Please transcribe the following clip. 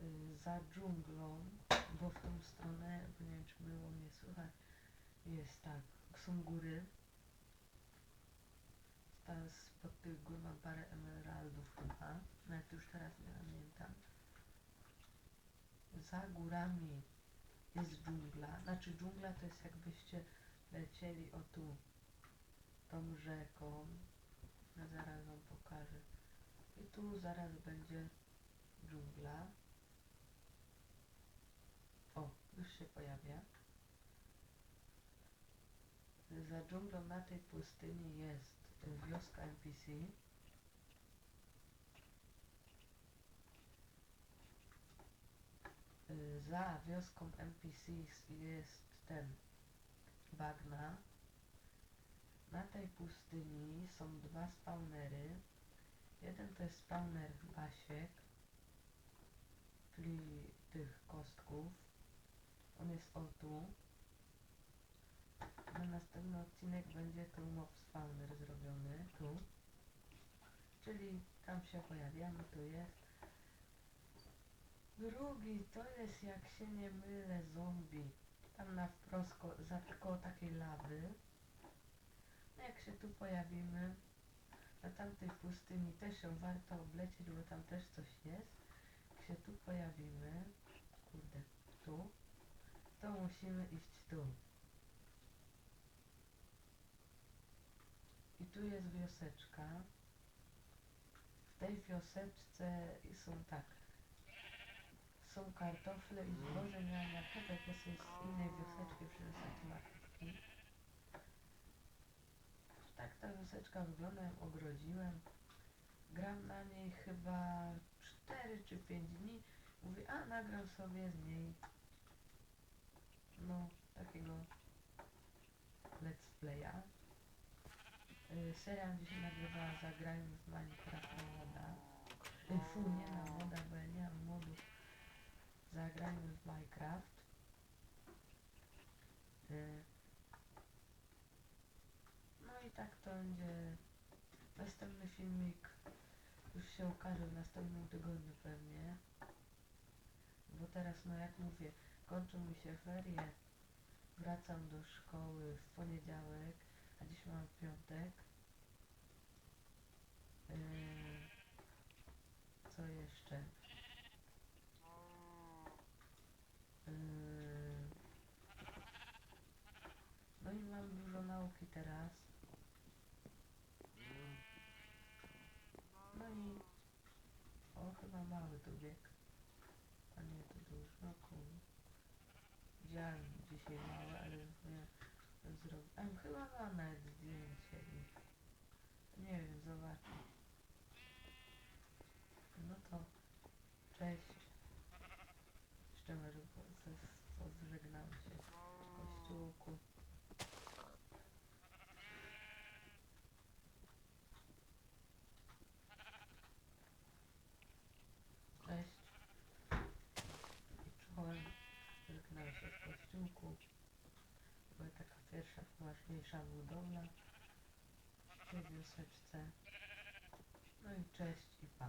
Y, za dżunglą, bo w tą stronę, bo nie wiem czy było mnie słychać, jest tak, są góry. Teraz spod tych gór mam parę emeraldów chyba, nawet już teraz nie pamiętam. Za górami jest dżungla, znaczy dżungla to jest jakbyście lecieli o tu, tą rzeką, ja zaraz wam pokażę. I tu zaraz będzie dżungla. O, już się pojawia. Za dżunglą na tej pustyni jest wioska NPC. Za wioską NPC jest ten bagna. Na tej pustyni są dwa spawnery. Jeden to jest spawner basiek, czyli tych kostków. On jest o tu. Na następny odcinek będzie tu mob spawner zrobiony, tu. Czyli tam się pojawiamy, tu jest. Drugi to jest, jak się nie mylę, zombie. Tam na wprost, za koło takiej lawy. No jak się tu pojawimy, na tamtej pustyni też ją warto oblecieć, bo tam też coś jest. Jak się tu pojawimy, kurde, tu, to musimy iść tu. I tu jest wioseczka. W tej wioseczce są tak. Są kartofle i zboże, miałem marchewek, jest z innej wioseczki Tak ta wioseczka wygląda, ją ogrodziłem. Gram na niej chyba 4 czy 5 dni. Mówię, a nagram sobie z niej no takiego let's playa. Y, Seria mi się nagrywała Zagrajmy w Minecraft na moda. Y, Fu, nie na moda, bo ja nie mam modu. Zagrajmy w Minecraft. Y, No i tak to będzie następny filmik. Już się ukaże w następnym tygodniu pewnie. Bo teraz, no jak mówię, kończą mi się ferie. Wracam do szkoły w poniedziałek, a dziś mam piątek. Yy, co jeszcze? Yy, no i mam dużo nauki teraz. No i... O, bieg. A nie, to duży. No kurde. Widziałem dzisiaj mały, ale nie zrobił. A chyba ma nawet zdjęcie. Nie wiem, zobaczę. No to cześć. Jeszcze może po- po- pożegnam się w kościółku. Cześć. I czołem. Żegnam w kościółku. Była taka pierwsza, poważniejsza budowla w tej wioseczce. No i cześć i pa.